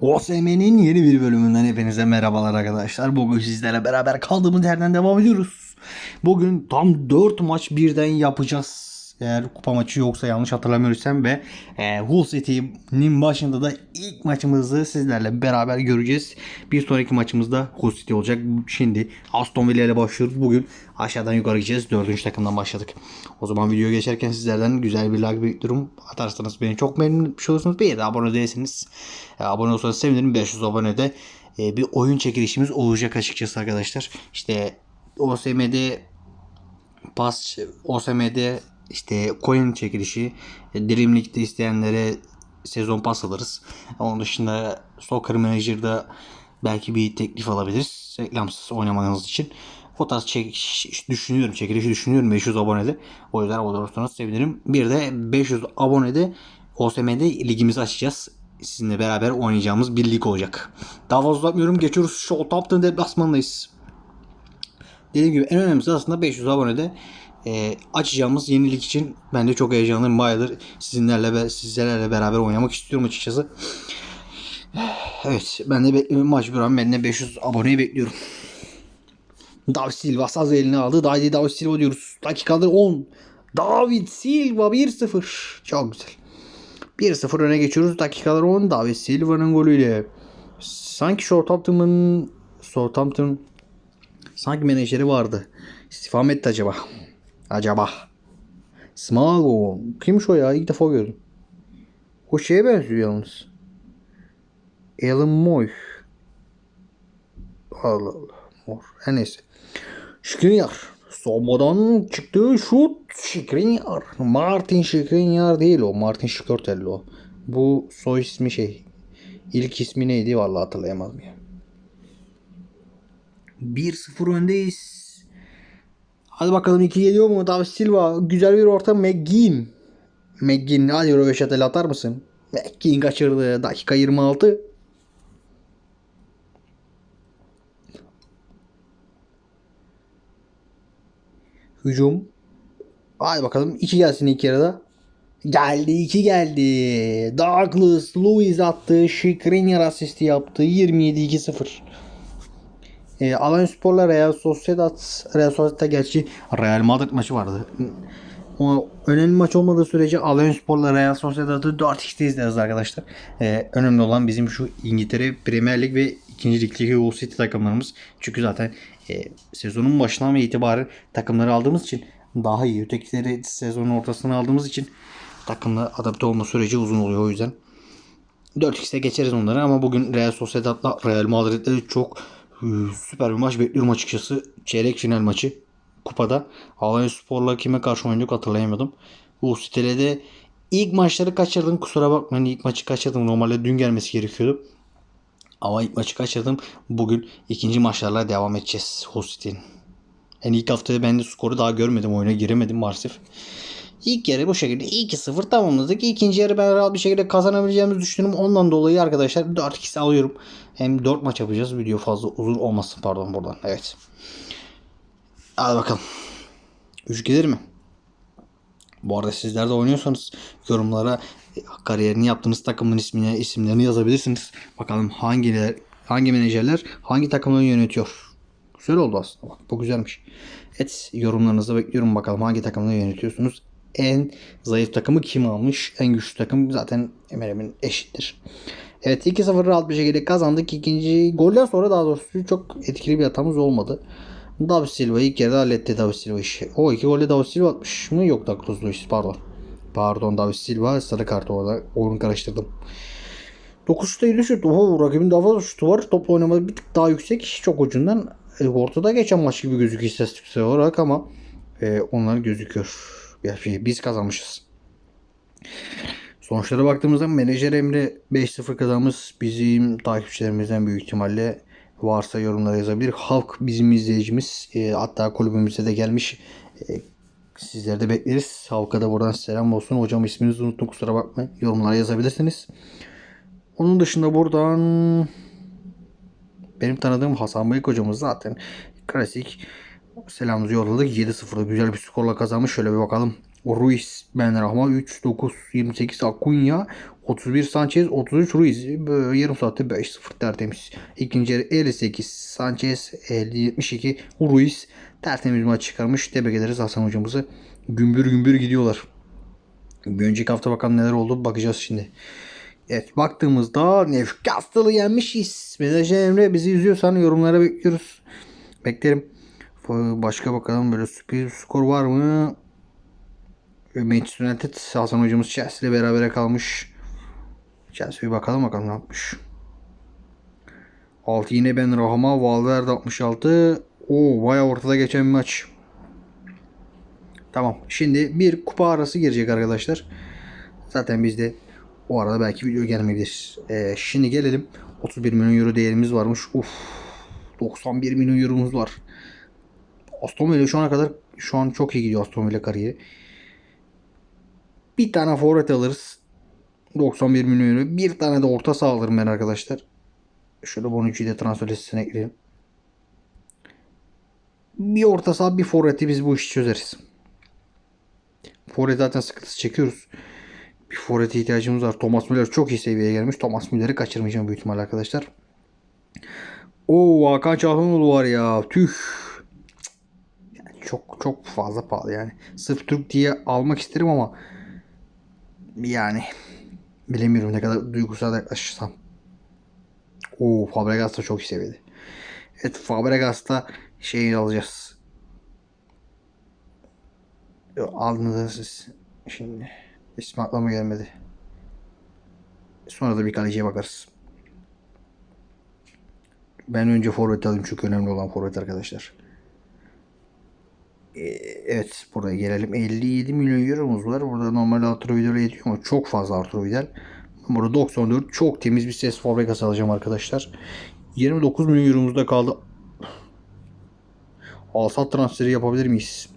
OSM'nin yeni bir bölümünden hepinize merhabalar arkadaşlar. Bugün sizlerle beraber kaldığımız yerden devam ediyoruz. Bugün tam 4 maç birden yapacağız. Eğer kupa maçı yoksa yanlış hatırlamıyorsam ve e, Hull City'nin başında da ilk maçımızı sizlerle beraber göreceğiz. Bir sonraki maçımızda Hull City olacak. Şimdi Aston Villa ile başlıyoruz. Bugün aşağıdan yukarı gideceğiz. Dördüncü takımdan başladık. O zaman video geçerken sizlerden güzel bir like bekliyorum. Atarsanız beni çok memnun olursunuz. Bir de abone değilseniz e, abone olsanız sevinirim. 500 abonede e, bir oyun çekilişimiz olacak açıkçası arkadaşlar. İşte OSM'de pas OSM'de işte coin çekilişi e, Dream League'de isteyenlere sezon pas alırız. Onun dışında Soccer Manager'da belki bir teklif alabiliriz. Reklamsız oynamanız için. O tarz çekiş düşünüyorum. Çekilişi düşünüyorum 500 abonede. O yüzden abone olursanız sevinirim. Bir de 500 abonede OSM'de ligimizi açacağız. Sizinle beraber oynayacağımız bir lig olacak. Daha fazla uzatmıyorum. Geçiyoruz. Southampton deplasmanındayız. Dediğim gibi en önemlisi aslında 500 abonede e, açacağımız yenilik için ben de çok heyecanlıyım. Bayağıdır sizinlerle sizlerle beraber oynamak istiyorum açıkçası. Evet ben de bekliyorum an ben de 500 aboneyi bekliyorum. David Silva saz eline aldı. Haydi David Silva diyoruz. Dakikadır 10. David Silva 1-0. Çok güzel. 1-0 öne geçiyoruz. Dakikalar 10. David Silva'nın golüyle. Sanki Southampton'ın Southampton sanki menajeri vardı. İstifa mı etti acaba? Acaba. Smago. Kimmiş o ya? İlk defa gördüm. O şeye benziyor yalnız. Alan Moy. Allah Allah. Mor. Her neyse. Skriniar. Somadan çıktığı şut Skriniar. Martin Skriniar değil o. Martin Şikörtelli o. Bu soy ismi şey. İlk ismi neydi vallahi hatırlayamadım ya. 1-0 öndeyiz. Hadi bakalım 2 geliyor mu? David Silva. Güzel bir orta. McGinn. McGinn hadi Röveşat'el atar mısın? McGinn kaçırdı. Dakika 26. Hücum. Hadi bakalım. 2 gelsin ilk yarıda. Geldi 2 geldi. Douglas Lewis attı. Skriniar asisti yaptı. 27-2-0. E, Alanya Spor'la Real Sociedad Real Sociedad gerçi Real Madrid maçı vardı. O önemli maç olmadığı sürece Alanya Spor'la Real Sociedad'ı 4x'te izleriz arkadaşlar. E, önemli olan bizim şu İngiltere Premier Lig ve 2. Lig'deki Hull City takımlarımız. Çünkü zaten e, sezonun başından ve itibaren takımları aldığımız için daha iyi. Ötekileri sezonun ortasına aldığımız için takımla adapte olma süreci uzun oluyor o yüzden. 4x'e geçeriz onları ama bugün Real Sociedad'la Real Madrid'de çok süper bir maç bekliyorum açıkçası. Çeyrek final maçı kupada. Alanya Spor'la kime karşı oynadık hatırlayamadım. Bu sitelede ilk maçları kaçırdım. Kusura bakmayın ilk maçı kaçırdım. Normalde dün gelmesi gerekiyordu. Ama ilk maçı kaçırdım. Bugün ikinci maçlarla devam edeceğiz Hostit'in. Yani ilk haftada ben de skoru daha görmedim. Oyuna giremedim maalesef. İlk yarı bu şekilde 2-0 tamamladık. İkinci yarı ben rahat bir şekilde kazanabileceğimizi düşünüyorum. Ondan dolayı arkadaşlar 4-2 alıyorum. Hem 4 maç yapacağız. Video fazla uzun olmasın pardon buradan. Evet. Hadi bakalım. 3 gelir mi? Bu arada sizler de oynuyorsanız yorumlara kariyerini yaptığınız takımın ismini, isimlerini yazabilirsiniz. Bakalım hangiler, hangi menajerler hangi takımları yönetiyor. Güzel oldu aslında. Bak bu güzelmiş. Evet yorumlarınızı bekliyorum bakalım hangi takımları yönetiyorsunuz. En zayıf takımı kim almış? En güçlü takım zaten Emirem'in eşittir. Evet 2-0 rahat bir şekilde kazandık. İkinci golden sonra daha doğrusu çok etkili bir hatamız olmadı. David Silva ilk yarıda halletti David Silva işi. O iki golü David Silva atmış mı? Yok Douglas Luiz pardon. Pardon David Silva sarı kartı orada. Oyunu karıştırdım. 9 şut 50 şut. Oho rakibin daha fazla şutu var. Topla oynamada bir tık daha yüksek. Çok ucundan e, ortada geçen maç gibi gözüküyor istatistiksel olarak ama e, onlar gözüküyor. Yani biz kazanmışız. Sonuçlara baktığımızda menajer Emre 5-0 kazanmış. Bizim takipçilerimizden büyük ihtimalle varsa yorumlara yazabilir. Halk bizim izleyicimiz. E, hatta kulübümüze de gelmiş. E, sizleri bekleriz. Halka da buradan selam olsun. Hocam isminizi unuttum kusura bakmayın. Yorumlara yazabilirsiniz. Onun dışında buradan benim tanıdığım Hasan Beyik hocamız zaten klasik selamımızı yolladık. 7-0'da güzel bir skorla kazanmış. Şöyle bir bakalım. Ruiz, Ben Rahma 3, 9, 28 Akunya 31 Sanchez, 33 Ruiz. Böyle yarım saatte 5-0 tertemiz. İkinci yarı 58 Sanchez, 50 72 Ruiz. Tertemiz maç çıkarmış. Tebrik ederiz Hasan hocamızı. Gümbür gümbür gidiyorlar. Bir önceki hafta bakalım neler oldu bakacağız şimdi. Evet baktığımızda Newcastle'ı yenmişiz. Menajer Emre bizi izliyorsan yorumlara bekliyoruz. Beklerim. Başka bakalım böyle sürpriz skor var mı? Manchester United Hasan hocamız Chelsea ile berabere kalmış. Chelsea'ye bakalım bakalım ne yapmış. 6 yine Ben Rahama, Valverde 66. Oo baya ortada geçen bir maç. Tamam. Şimdi bir kupa arası girecek arkadaşlar. Zaten bizde o arada belki video gelmeyebilir. Ee, şimdi gelelim. 31 milyon euro değerimiz varmış. Uf. 91 milyon euromuz var. Aston Villa şu ana kadar şu an çok iyi gidiyor Aston Villa kariyeri. Bir tane forvet alırız. 91 milyon euro. Bir tane de orta saha alırım ben arkadaşlar. Şöyle Bonucci'yi de transfer listesine ekleyelim. Bir orta saha bir forveti biz bu işi çözeriz. Forvet zaten sıkıntısı çekiyoruz. Bir forvete ihtiyacımız var. Thomas Müller çok iyi seviyeye gelmiş. Thomas Müller'i kaçırmayacağım büyük ihtimalle arkadaşlar. Oo Hakan Çalhanoğlu var ya. Tüh. Çok çok fazla pahalı yani. Sırf Türk diye almak isterim ama yani bilemiyorum ne kadar duygusal yaklaşırsam. Oo Fabregas da çok seviyede. Evet Fabregas'ta şeyi alacağız. Aldınız siz. Şimdi ismi aklıma gelmedi. Sonra da bir kaleciye bakarız. Ben önce forvet alayım çünkü önemli olan forvet arkadaşlar. Ee, evet buraya gelelim. 57 milyon euromuz var. Burada normal Arturo Vidal'e yetiyor ama çok fazla Arturo Vidal. Burada 94 çok temiz bir ses Fabregas alacağım arkadaşlar. 29 milyon euromuz da kaldı. Alsat transferi yapabilir miyiz?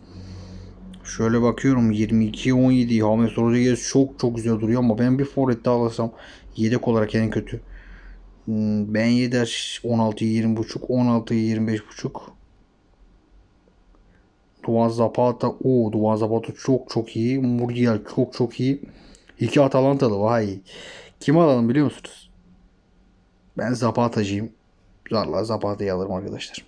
Şöyle bakıyorum 22-17 James Rodriguez çok çok güzel duruyor ama ben bir forvet daha alırsam yedek olarak en kötü. Hmm, Ben Yedder 16 20.5 16 25.5 Duvan Zapata o Duvan Zapata çok çok iyi. Muriel çok çok iyi. İki Atalantalı vay. Kim alalım biliyor musunuz? Ben Zapata'cıyım. Zarla Zapata'yı alırım arkadaşlar.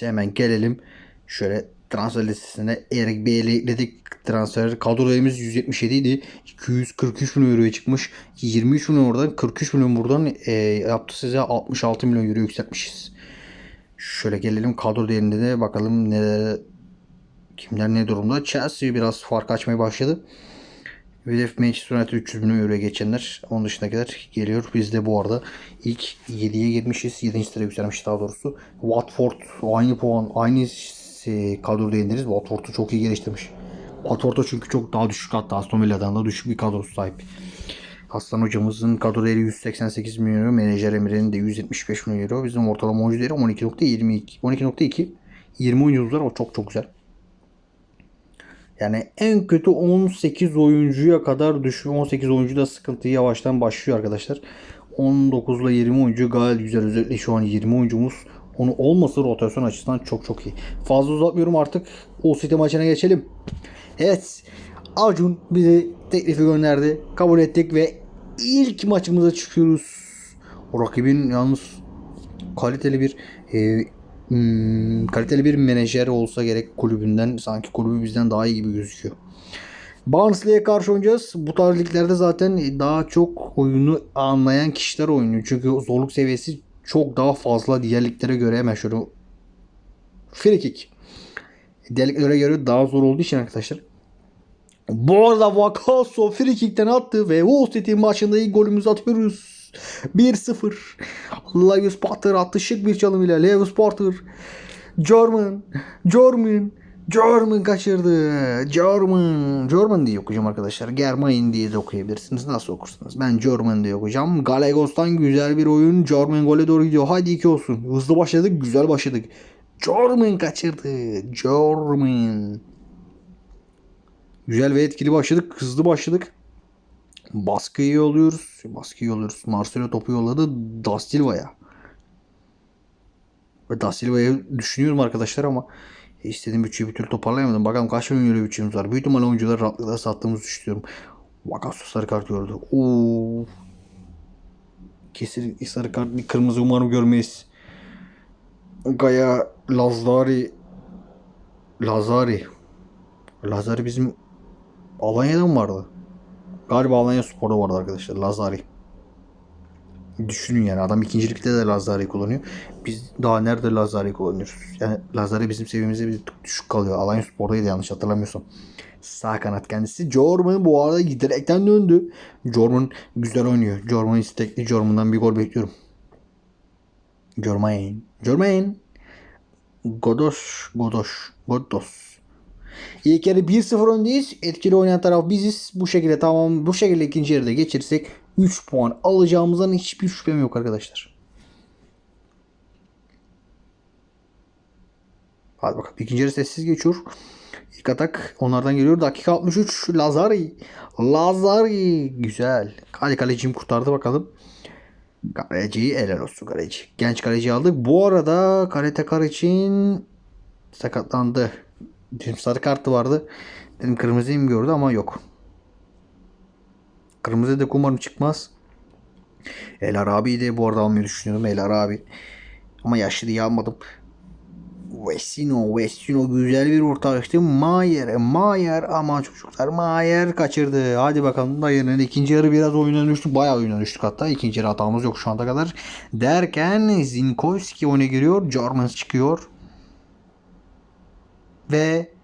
Hemen gelelim. Şöyle transfer listesine Erik Bey'le ekledik. Transfer kadrolarımız 177 idi. 243 milyon euroya çıkmış. 23 milyon oradan 43 milyon buradan e, yaptı size 66 milyon euro yükseltmişiz. Şöyle gelelim kadro değerinde de bakalım neler kimler ne durumda. Chelsea biraz fark açmaya başladı. Hedef Manchester United 300 milyon euroya geçenler. Onun dışındakiler geliyor. Biz de bu arada ilk 7'ye girmişiz. 7. sıraya yükselmiş daha doğrusu. Watford aynı puan aynı kadro değindiriz. Watford'u çok iyi geliştirmiş. Watford'a çünkü çok daha düşük hatta Aston Villa'dan da düşük bir kadrosu sahip. Aslan hocamızın kadro değeri 188 milyon euro. Menajer Emre'nin de 175 milyon euro. Bizim ortalama oyuncu değeri 12.22. 12.2. 20 oyuncumuz var. O çok çok güzel. Yani en kötü 18 oyuncuya kadar düşüyor. 18 oyuncu da sıkıntı yavaştan başlıyor arkadaşlar. 19 ile 20 oyuncu gayet güzel. Özellikle şu an 20 oyuncumuz. Onu olması rotasyon açısından çok çok iyi. Fazla uzatmıyorum artık. O City maçına geçelim. Evet. Acun bize teklifi gönderdi. Kabul ettik ve ilk maçımıza çıkıyoruz. O rakibin yalnız kaliteli bir e, hmm, kaliteli bir menajer olsa gerek kulübünden sanki kulübü bizden daha iyi gibi gözüküyor. Barnsley'e karşı oynayacağız. Bu tarz liglerde zaten daha çok oyunu anlayan kişiler oynuyor. Çünkü zorluk seviyesi çok daha fazla diğer liglere göre hemen şöyle free kick. Diğer liglere göre daha zor olduğu için arkadaşlar. Bu arada Vakaso free attı ve Wall City maçında ilk golümüzü atıyoruz. 1-0. Lewis Potter attı şık bir çalım ile. Lewis Potter. German. German. German kaçırdı. German. German diye okuyacağım arkadaşlar. Germain diye de okuyabilirsiniz. Nasıl okursunuz? Ben German diye okuyacağım. Galagos'tan güzel bir oyun. German gole doğru gidiyor. Haydi iki olsun. Hızlı başladık. Güzel başladık. German kaçırdı. German. Güzel ve etkili başladık. Hızlı başladık. Baskıyı yolluyoruz. Baskıyı yolluyoruz. Marcelo topu yolladı Da Silva'ya. Ve Da Silva'yı düşünüyorum arkadaşlar ama istediğim bütçeyi bir türlü toparlayamadım. Bakalım kaç milyon euro bütçemiz var. Büyük ihtimalle oyuncuları rahatlıkla sattığımızı düşünüyorum. Vakasu sarı kart gördü. Oo. Kesinlikle sarı kart bir kırmızı umarım görmeyiz. Gaya Lazari Lazari Lazari bizim Alanya'da mı vardı? Galiba Alanya Spor'da vardı arkadaşlar. Lazari. Düşünün yani adam ikincilikte de Lazari kullanıyor. Biz daha nerede Lazari kullanıyoruz? Yani Lazari bizim seviyemizde bir tık düşük kalıyor. Alanya Spor'daydı yanlış hatırlamıyorsam. Sağ kanat kendisi. Jorman bu arada direkten döndü. Jorman güzel oynuyor. Jorman istekli. Jorman'dan bir gol bekliyorum. Jorman. Jorman. Godoş. Godoş. Godos. İlk yarı 1-0 öndeyiz. Etkili oynayan taraf biziz. Bu şekilde tamam. Bu şekilde ikinci yarıda geçirsek 3 puan alacağımızdan hiçbir şüphem yok arkadaşlar. Hadi bakalım. İkinci yarı sessiz geçiyor. İlk atak onlardan geliyor. Dakika 63. Lazari. Lazari. Güzel. Kale kalecim kurtardı bakalım. Kaleciyi helal olsun kaleci. Genç kaleci aldık. Bu arada Karate Kar için sakatlandı. Dün sarı kartı vardı. Dedim kırmızıyı mı gördü ama yok. Kırmızı da umarım çıkmaz. El Arabi de bu arada almayı düşünüyordum. El Arabi. Ama yaşlı diye almadım. Vecino, Vecino güzel bir orta açtı. Mayer, Mayer ama çocuklar Mayer kaçırdı. Hadi bakalım dayının ikinci yarı biraz oyuna düştük. Bayağı oyuna düştük hatta. İkinci yarı hatamız yok şu anda kadar. Derken Zinkovski oyuna giriyor. Jarmans çıkıyor. Ve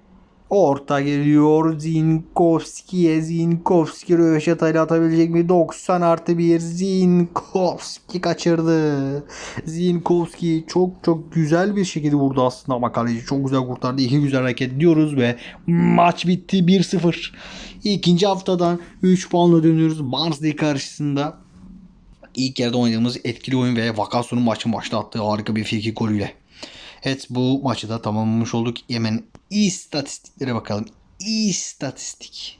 Orta geliyor Zinkovski'ye. Zinkovski röveşatayla atabilecek mi? 90 artı 1 Zinkovski kaçırdı. Zinkovski çok çok güzel bir şekilde vurdu aslında ama kaleci çok güzel kurtardı. İki güzel hareket diyoruz ve maç bitti 1-0. İkinci haftadan 3 puanla dönüyoruz. Barnsley karşısında ilk yarıda oynadığımız etkili oyun ve Vakasso'nun maçın başlattığı harika bir frikik golüyle. Evet bu maçı da tamamlamış olduk. Hemen istatistiklere bakalım. İstatistik.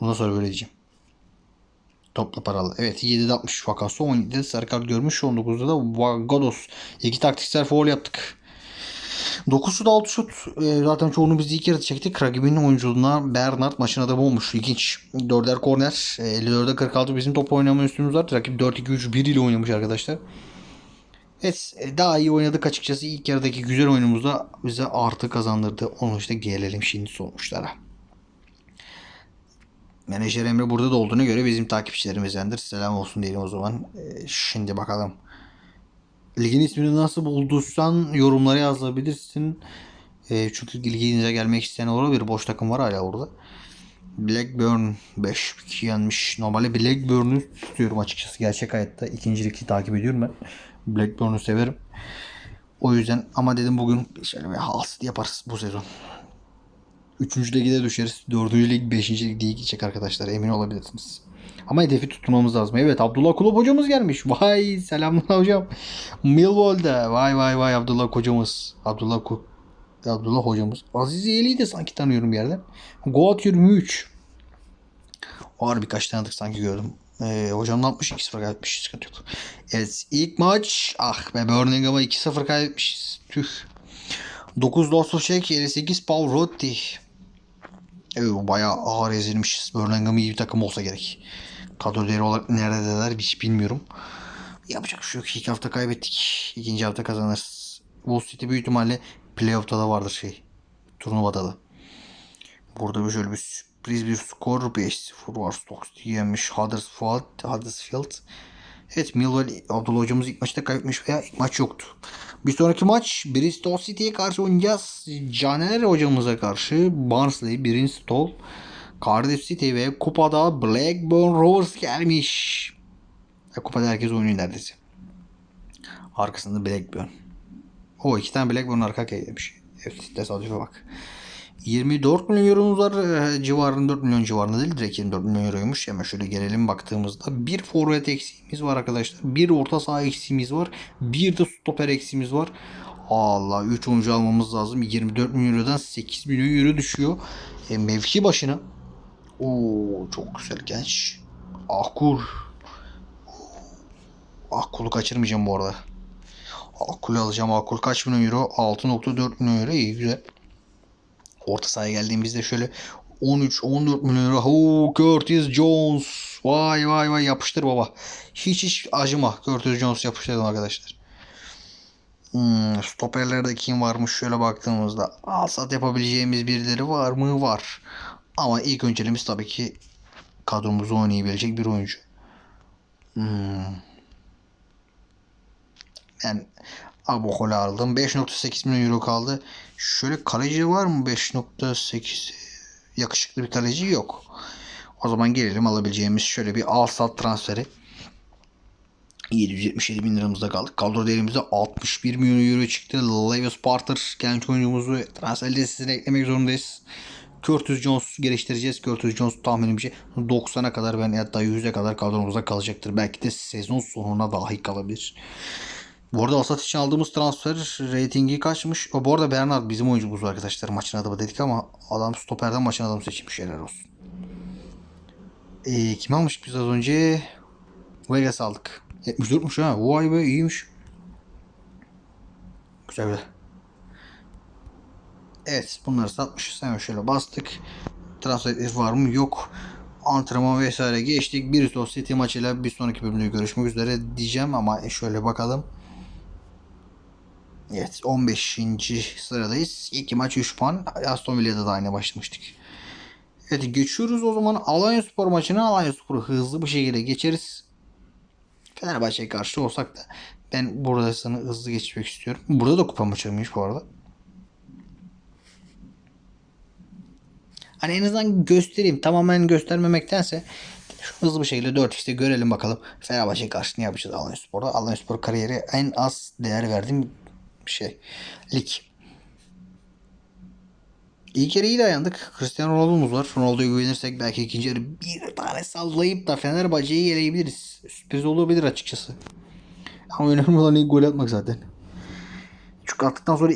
Bundan sonra böyle diyeceğim. Topla paralı. Evet 7'de 60 vakası 17'de sarı kart görmüş. 19'da da Vagados. İki taktiksel foul yaptık. 9 şut 6 şut. Ee, zaten çoğunu biz ilk yarıda çektik. Rakibinin oyunculuğuna Bernard maçın adamı olmuş. İlginç. 4'er korner. Ee, 54'e 46 bizim top oynama üstümüz var. Rakip 4-2-3-1 ile oynamış arkadaşlar. Evet daha iyi oynadık açıkçası. İlk yarıdaki güzel oyunumuzda bize artı kazandırdı. Onu işte gelelim şimdi sonuçlara. Menajer Emre burada da olduğuna göre bizim takipçilerimizdendir. Selam olsun diyelim o zaman. Ee, şimdi bakalım. Ligin ismini nasıl bulduysan yorumlara yazabilirsin. Ee, çünkü liginize gelmek isteyen olabilir. Boş takım var hala orada. Blackburn 5-2 yenmiş. Normalde Blackburn'u tutuyorum açıkçası. Gerçek hayatta ikincilikli takip ediyorum ben. Blackburn'u severim. O yüzden ama dedim bugün şöyle bir hasıl yaparız bu sezon. Üçüncü lige de düşeriz. Dördüncü lig, beşinci lig diye gidecek arkadaşlar. Emin olabilirsiniz. Ama hedefi tutmamız lazım. Evet Abdullah Kulüp hocamız gelmiş. Vay selamlar hocam. Millwall'da. Vay vay vay Abdullah hocamız. Abdullah Ku Abdullah hocamız. Aziz Yeli'yi de sanki tanıyorum yerden. Goat 23. Var birkaç tanıdık sanki gördüm. Ee, hocam ne yapmış? 2-0 kaybetmiş. Sıkıntı yok. Evet ilk maç. Ah be Birmingham'a 2-0 kaybetmişiz. Tüh. 9 Losovçek 58 Paul Rotti. Evet bayağı ağır ezilmişiz. Birmingham iyi bir takım olsa gerek. Kadro değeri olarak neredeler hiç bilmiyorum. Yapacak bir şey yok. İlk hafta kaybettik. İkinci hafta kazanırız. Wall City büyük ihtimalle playoff'ta da vardır şey. Turnuvada da. Burada bir şöyle bir sürpriz bir skor 5-0 var. Stokes yenmiş Huddersfield. Huddersfield. Evet Millwall Abdullah hocamız ilk maçta kaybetmiş veya ilk maç yoktu. Bir sonraki maç Bristol City'ye karşı oynayacağız. Caner hocamıza karşı Barnsley, Bristol, Cardiff City ve kupada Blackburn Rovers gelmiş. Ya, kupada herkes oynuyor neredeyse. Arkasında Blackburn. O iki tane Blackburn arka arkaya gelmiş. Evet tesadüfe bak. 24 milyon euromuz var. E, civarında 4 milyon civarında değil. Direkt 24 milyon euroymuş. Hemen şöyle gelelim baktığımızda. Bir forvet eksiğimiz var arkadaşlar. Bir orta saha eksiğimiz var. Bir de stoper eksiğimiz var. Allah 3 oyuncu almamız lazım. 24 milyon eurodan 8 milyon euro düşüyor. E, mevki başına. Oo çok güzel genç. Akul. Akul'u kaçırmayacağım bu arada. Akul'u alacağım. Akul kaç milyon euro? 6.4 milyon euro. İyi güzel. Orta sahaya geldiğimizde şöyle 13-14 milyon euro. Oo, Curtis Jones. Vay vay vay yapıştır baba. Hiç hiç acıma. Curtis Jones yapıştırdım arkadaşlar. Hmm, stoperlerde kim varmış şöyle baktığımızda. Alsat yapabileceğimiz birileri var mı? Var. Ama ilk önceliğimiz tabii ki kadromuzu oynayabilecek bir oyuncu. Hmm. Ben Abokol'u aldım. 5.8 milyon euro kaldı. Şöyle kaleci var mı? 5.8 yakışıklı bir kaleci yok. O zaman gelelim alabileceğimiz şöyle bir al sat transferi. 777 bin liramızda kaldık. Kadro değerimize 61 milyon euro çıktı. Lewis Parter genç oyuncumuzu transfer listesine eklemek zorundayız. Curtis Jones geliştireceğiz. Curtis Jones tahminimce 90'a kadar ben hatta 100'e kadar kadromuzda kalacaktır. Belki de sezon sonuna dahi kalabilir. Bu arada Alsat için aldığımız transfer reytingi kaçmış? O bu arada Bernard bizim oyuncumuz arkadaşlar. Maçın adamı dedik ama adam stoperden maçın adamı seçmiş. Helal olsun. Ee, kim almıştık biz az önce? Vegas aldık. 74'müş ha. Vay be iyiymiş. Güzel güzel. Evet bunları satmışız. Hemen şöyle bastık. Transfer var mı? Yok. Antrenman vesaire geçtik. Bristol City maçıyla bir sonraki bölümde görüşmek üzere diyeceğim ama şöyle bakalım. Evet 15. sıradayız. İki maç 3 puan. Aston Villa'da da aynı başlamıştık. Evet geçiyoruz o zaman Alanya Spor maçına. Alanya Spor'u hızlı bir şekilde geçeriz. Fenerbahçe'ye karşı olsak da ben burasını hızlı geçmek istiyorum. Burada da kupa maçıymış bu arada. Hani en azından göstereyim. Tamamen göstermemektense hızlı bir şekilde 4x'te görelim bakalım. Fenerbahçe karşı ne yapacağız Alanya Spor'da. Alanya Spor kariyeri en az değer verdiğim şey. Lig. İlk yarı iyi dayandık. Cristiano Ronaldo'muz var. Ronaldo'ya güvenirsek belki ikinci yarı bir tane sallayıp da Fenerbahçe'yi yenebiliriz. Sürpriz olabilir açıkçası. Ama önemli olan ilk gol atmak zaten. Çünkü attıktan sonra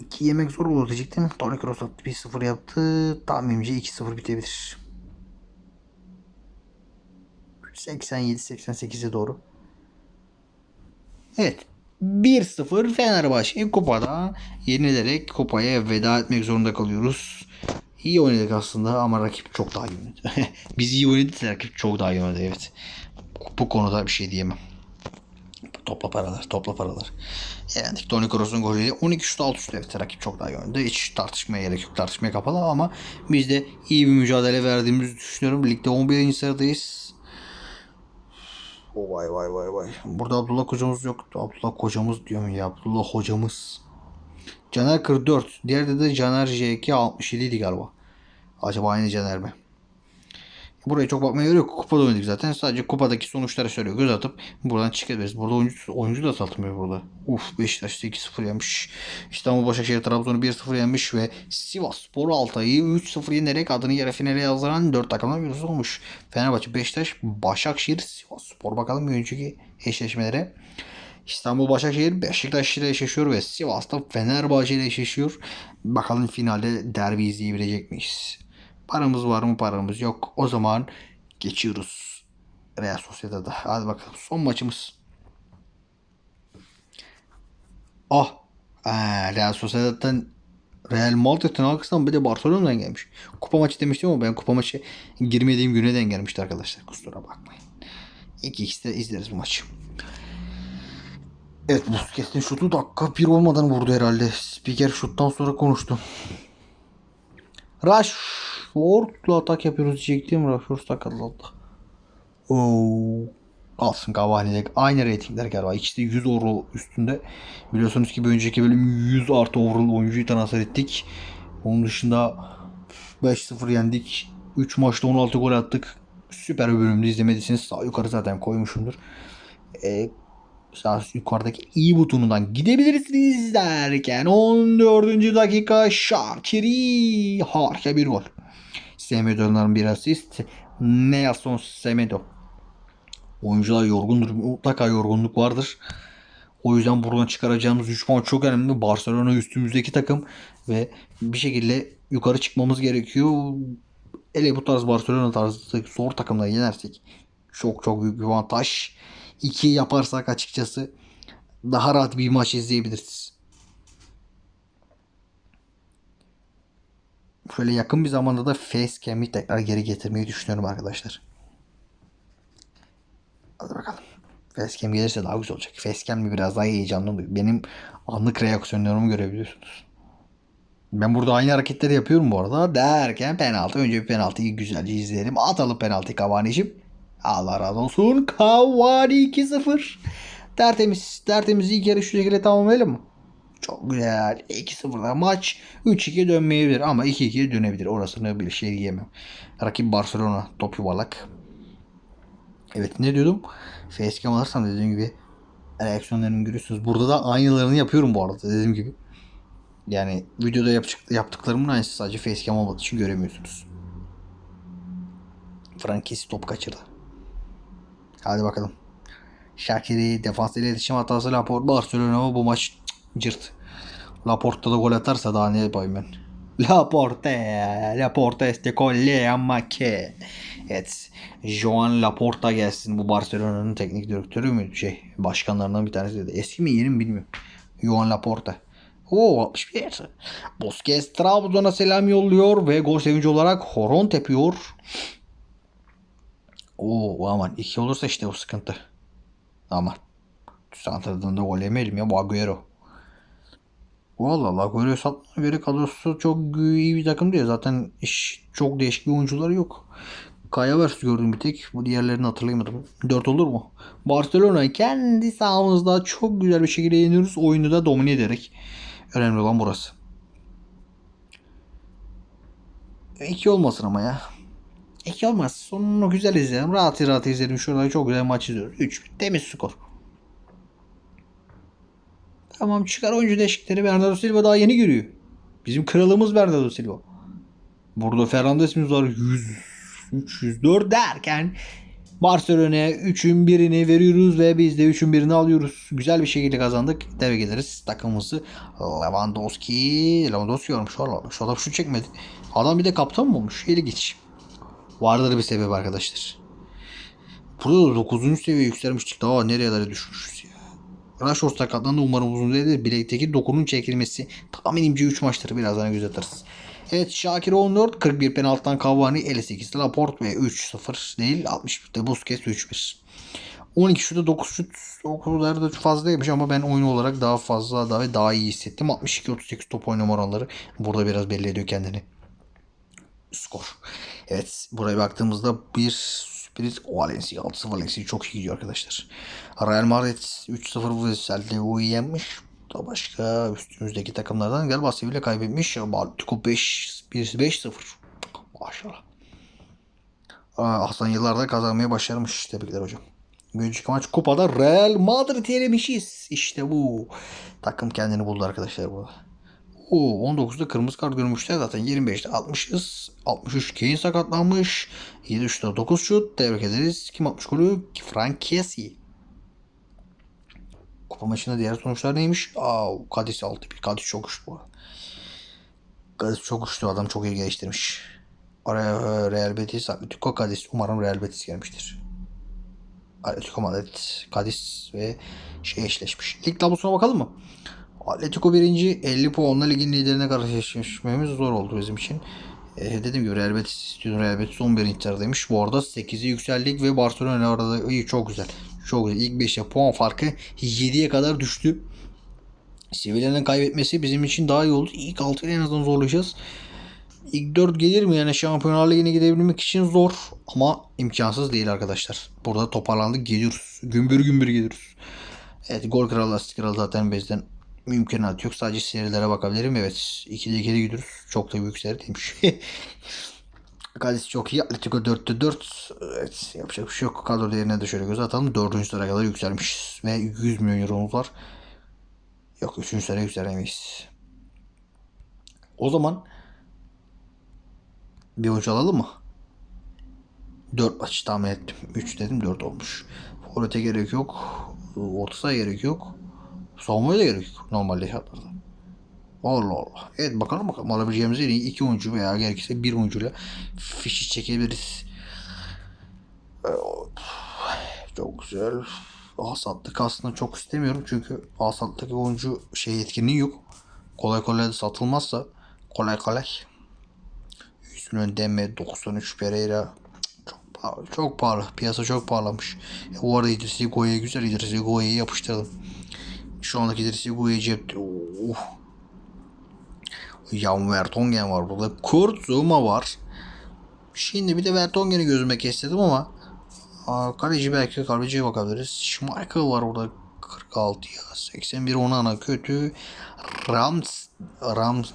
iki yemek zor olur diyecektim. Toni Kroos attı 1-0 yaptı. Tahminimce 2-0 bitebilir. 87-88'e doğru. Evet. 1-0 Fenerbahçe kupada yenilerek kupaya veda etmek zorunda kalıyoruz. İyi oynadık aslında ama rakip çok daha iyi oynadı. Biz iyi oynadık rakip çok daha iyi oynadı evet. Bu konuda bir şey diyemem. Topla paralar, topla paralar. Yendik. Toni Kroos'un golüyle 12 şut alt üstü. Evet rakip çok daha iyi oynadı. Hiç tartışmaya gerek yok. Tartışmaya kapalı ama biz de iyi bir mücadele verdiğimizi düşünüyorum. Ligde 11. sıradayız. Oh, vay vay vay vay. Burada Abdullah hocamız yok. Abdullah hocamız diyorum ya. Abdullah hocamız. Caner 44. Diğerde de Caner J2 67 idi galiba. Acaba aynı Caner mi? Buraya çok bakmaya gerek yok. Kupada oynadık zaten. Sadece kupadaki sonuçları söylüyor. Göz atıp buradan çıkabiliriz. Burada oyuncu, oyuncu da satılmıyor burada. Uf Beşiktaş 2-0 yenmiş. İstanbul Başakşehir Trabzon'u 1-0 yenmiş ve Sivas Spor Altay'ı 3-0 yenerek adını yarı finale yazdıran 4 takımdan birisi olmuş. Fenerbahçe, Beşiktaş, Başakşehir, Sivas Spor. Bakalım bir önceki eşleşmelere. İstanbul Başakşehir Beşiktaş ile eşleşiyor ve Sivas'ta Fenerbahçe ile eşleşiyor. Bakalım finalde derbi izleyebilecek miyiz? Paramız var mı paramız yok. O zaman geçiyoruz. Real Sociedad'a. Hadi bakalım son maçımız. Ah. Real Sociedad'dan Real Madrid'in arkasından bir de Barcelona'dan gelmiş. Kupa maçı demiştim ama ben kupa maçı girmediğim güne denk gelmişti arkadaşlar. Kusura bakmayın. İki ikisi izleriz bu maçı. Evet Busquets'in şutu dakika bir olmadan vurdu herhalde. Spiker şuttan sonra konuştu. Rashford'la atak yapıyoruz diyecektim. Rashford sakatlandı. Oo. Alsın Cavani'de aynı reytingler galiba. İkisi de 100 euro üstünde. Biliyorsunuz ki bir önceki bölüm 100 artı overall oyuncuyu transfer ettik. Onun dışında 5-0 yendik. 3 maçta 16 gol attık. Süper bir bölümde izlemediyseniz sağ yukarı zaten koymuşumdur. Ee, sağ yukarıdaki i butonundan gidebilirsiniz derken 14. dakika Şakiri harika bir gol. Semedo'nun bir asist. Nelson Semedo. Oyuncular yorgundur. Mutlaka yorgunluk vardır. O yüzden buradan çıkaracağımız 3 puan çok önemli. Barcelona üstümüzdeki takım ve bir şekilde yukarı çıkmamız gerekiyor. Hele bu tarz Barcelona tarzı zor takımları yenersek çok çok büyük bir avantaj. 2 yaparsak açıkçası daha rahat bir maç izleyebiliriz. Şöyle yakın bir zamanda da facecam'i tekrar geri getirmeyi düşünüyorum arkadaşlar. Hadi bakalım. Facecam gelirse daha güzel olacak. Facecam'le biraz daha heyecanlı oluyor. Benim anlık reaksiyonlarımı görebiliyorsunuz. Ben burada aynı hareketleri yapıyorum bu arada. Derken penaltı. Önce bir penaltıyı güzelce izleyelim. Atalım penaltıyı Cavani'cim. Allah razı olsun. Cavani 2-0. Tertemiz. Tertemiz ilk yarı şu şekilde tamamlayalım mı? Çok güzel. 2-0'da maç 3-2 dönmeyebilir ama 2-2 dönebilir. Orasını bir şey diyemem. Rakip Barcelona top yuvarlak. Evet ne diyordum? Facecam alırsam dediğim gibi reaksiyonlarını görüyorsunuz. Burada da aynılarını yapıyorum bu arada dediğim gibi. Yani videoda yapacak, yaptıklarımın aynısı sadece facecam olmadığı için göremiyorsunuz. Frankesi top kaçırdı. Hadi bakalım. Şakiri defans ile iletişim hatası Laporte Barcelona bu maç cırt. Laporte'da da gol atarsa daha ne yapayım ben. Laporte, Laporte este colle ama que. Evet. Joan Laporta gelsin. Bu Barcelona'nın teknik direktörü mü? Şey, başkanlarından bir tanesi dedi. Eski mi yeni mi bilmiyorum. Joan Laporta. Oo 61. Busquets Trabzon'a selam yolluyor ve gol sevinci olarak horon tepiyor. Oo aman iki olursa işte o sıkıntı. Aman. Santra'dan da gol yemeyelim ya bu Agüero. Valla Agüero satmana göre kadrosu çok iyi bir takım değil. Zaten iş, çok değişik bir oyuncuları yok. Kaya Vers gördüm bir tek. Bu diğerlerini hatırlayamadım. 4 olur mu? Barcelona kendi sahamızda çok güzel bir şekilde yeniyoruz. Oyunu da domine ederek. Önemli olan burası. 2 olmasın ama ya. 2 olmaz. Sonunu güzel izleyelim. Rahat rahat izleyelim. Şurada çok güzel maç izliyoruz. 3 temiz skor. Tamam çıkar oyuncu değişiklikleri. Bernardo Silva daha yeni giriyor. Bizim kralımız Bernardo Silva. Burada Fernandes'imiz var. 100, 3, 104 derken Barcelona'ya 3'ün birini veriyoruz ve biz de 3'ün birini alıyoruz. Güzel bir şekilde kazandık. Tebrik ederiz takımımızı. Lewandowski, Lewandowski. Valla şu adam şu çekmedi. Adam bir de kaptan mı olmuş? İlginç. Vardır bir sebep arkadaşlar. Burada da 9. seviye yükselmiştik. Daha nerelere düşmüşüz. Rashford sakatlandı umarım uzun değildir. Bilekteki dokunun çekilmesi tahminimce 3 maçtır. Birazdan göz. Evet Şakir 14, 41 penaltıdan Cavani, 58 Laporte ve 3-0 değil 61'de Busquets 3-1. 12 şutu 9 şut o kadar da fazlaymış ama ben oyun olarak daha fazla daha daha iyi hissettim. 62-38 top oynama oranları burada biraz belli ediyor kendini. Skor. Evet buraya baktığımızda bir sürpriz Valencia 6-0 Valencia çok iyi gidiyor arkadaşlar. Real Madrid 3-0 Celtico'yu yenmiş. Da başka üstümüzdeki takımlardan galiba Sevilla kaybetmiş. Atletico 5-0. Maşallah. Hasan yıllarda kazanmayı başarmış. Tebrikler hocam. Bir önceki maç kupada Real Madrid'i elemişiz. İşte bu. Takım kendini buldu arkadaşlar burada. Oo, 19'da kırmızı kart görmüşler zaten 25'te 60'ız. 63 Kane sakatlanmış. 7 şutta 9 şut. Tebrik ederiz. Kim atmış golü? Frank Kessie. Kupa maçında diğer sonuçlar neymiş? Aa, Cadiz 6-1. Cadiz çok güçlü bu. Cadiz çok güçlü. Adam çok iyi geliştirmiş. Araya Real Betis, Atletico Cadiz. Umarım Real Betis gelmiştir. Atletico Madrid, Cadiz ve şey eşleşmiş. Lig tablosuna bakalım mı? Atletico birinci 50 puanla ligin liderine karşılaşmamız zor oldu bizim için. Ee, dediğim gibi Real Betis istiyorum. Real Betis 11. sıradaymış. Bu arada 8'e yükseldik ve Barcelona orada iyi çok güzel. Çok güzel. İlk 5'e puan farkı 7'ye kadar düştü. Sevilla'nın kaybetmesi bizim için daha iyi oldu. İlk 6'ya en azından zorlayacağız. İlk 4 gelir mi? Yani Şampiyonlar Ligi'ne gidebilmek için zor ama imkansız değil arkadaşlar. Burada toparlandık geliyoruz. Gümbür gümbür geliyoruz. Evet gol kralı asist kralı zaten bizden mümkünat yok. Sadece serilere bakabilirim. Evet 2'de 2'de gidiyoruz. Çok da büyük seri değilmiş. Cadiz çok iyi. Atletico 4'te 4. Evet yapacak bir şey yok. Kadro değerine de şöyle göz atalım. 4. sıraya kadar yükselmiş. Ve 100 milyon euromuz var. Yok 3. sıraya yükselemeyiz. O zaman bir oyuncu alalım mı? 4 maç tahmin ettim. 3 dedim 4 olmuş. Forvet'e gerek yok. Orta gerek yok. Savunmaya da gerek yok normalde şartlarda. Allah Allah. Evet bakalım bakalım alabileceğimiz en iyi iki oyuncu veya gerekirse bir oyuncuyla fişi çekebiliriz. Çok güzel. Asatlık aslında çok istemiyorum çünkü Asatlık oyuncu şey etkinliği yok. Kolay kolay da satılmazsa kolay kolay Üstüne Deme 93 Pereira. Çok pahalı, çok pahalı. Piyasa çok pahalanmış. E, bu arada İdris Goya'ya güzel İdris Goya'yı yapıştıralım. Şu andaki Goya cepte. Oh. Jan Vertonghen var burada. Kurt Zuma var. Şimdi bir de Vertonghen'i gözüme kestirdim ama Aa, kaleci belki kaleciye bakabiliriz. Schmeichel var orada 46 ya. 81 Onana kötü. Rams Rams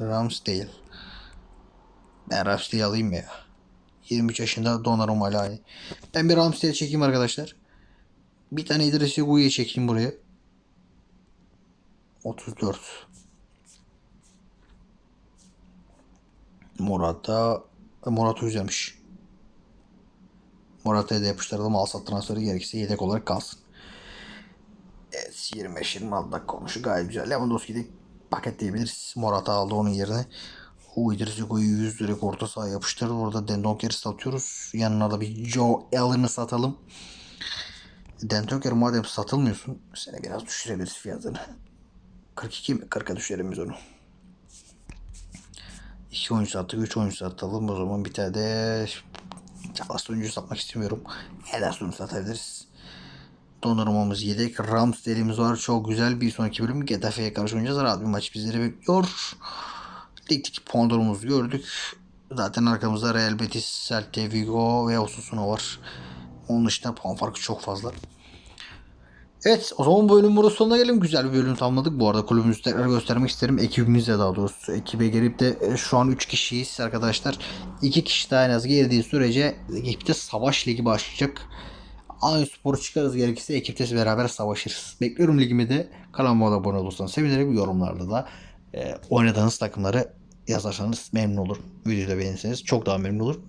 Rams değil. Ben Ramsey'i alayım ya. 23 yaşında Donnarumma ile aynı. Ben bir Ramsey'i çekeyim arkadaşlar. Bir tane İdris Guye'yi çekeyim buraya. 34. Morata Morata güzelmiş. Morata'ya da yapıştıralım. Alsat transferi gerekirse yedek olarak kalsın. Evet 25-26 dakika olmuş. Gayet güzel. Lewandowski'yi paketleyebiliriz. Morata aldı onun yerine. O İdris Goyu 100 direkt orta saha yapıştırdı. Orada Dendonker'i satıyoruz. Yanına da bir Joe Allen'ı satalım. Dendonker madem satılmıyorsun seni biraz düşürebiliriz fiyatını. 42 mi? 40'a düşürelim biz onu. 2 oyuncu sattık. 3 oyuncu satalım. O zaman bir tane de Çalas oyuncu satmak istemiyorum. Ederson'u satabiliriz. Donanımımız yedek. Rams derimiz var. Çok güzel. Bir sonraki bölüm Getafe'ye karşı oynayacağız. Rahat bir maç bizleri bekliyor. Ligdeki puan gördük. Zaten arkamızda Real Betis, Celta Vigo ve Osasuna var. Onun dışında puan farkı çok fazla. Evet o zaman bu bölüm burada sonuna gelelim. Güzel bir bölüm tamamladık. Bu arada kulübümüzü tekrar göstermek isterim. Ekibimizle daha doğrusu. Ekibe gelip de e, şu an 3 kişiyiz arkadaşlar. 2 kişi daha en az geldiği sürece ekipte savaş ligi başlayacak. Aynı sporu çıkarız gerekirse ekipte beraber savaşırız. Bekliyorum ligimi de. Kanalıma abone olursanız sevinirim. Yorumlarda da e, oynadığınız takımları yazarsanız memnun olurum. Videoyu da beğenirseniz çok daha memnun olurum.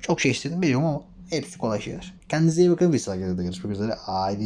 Çok şey istedim biliyorum ama hepsi kolay şeyler. Kendinize iyi bakın. Bir sonraki videoda görüşmek üzere. Haydi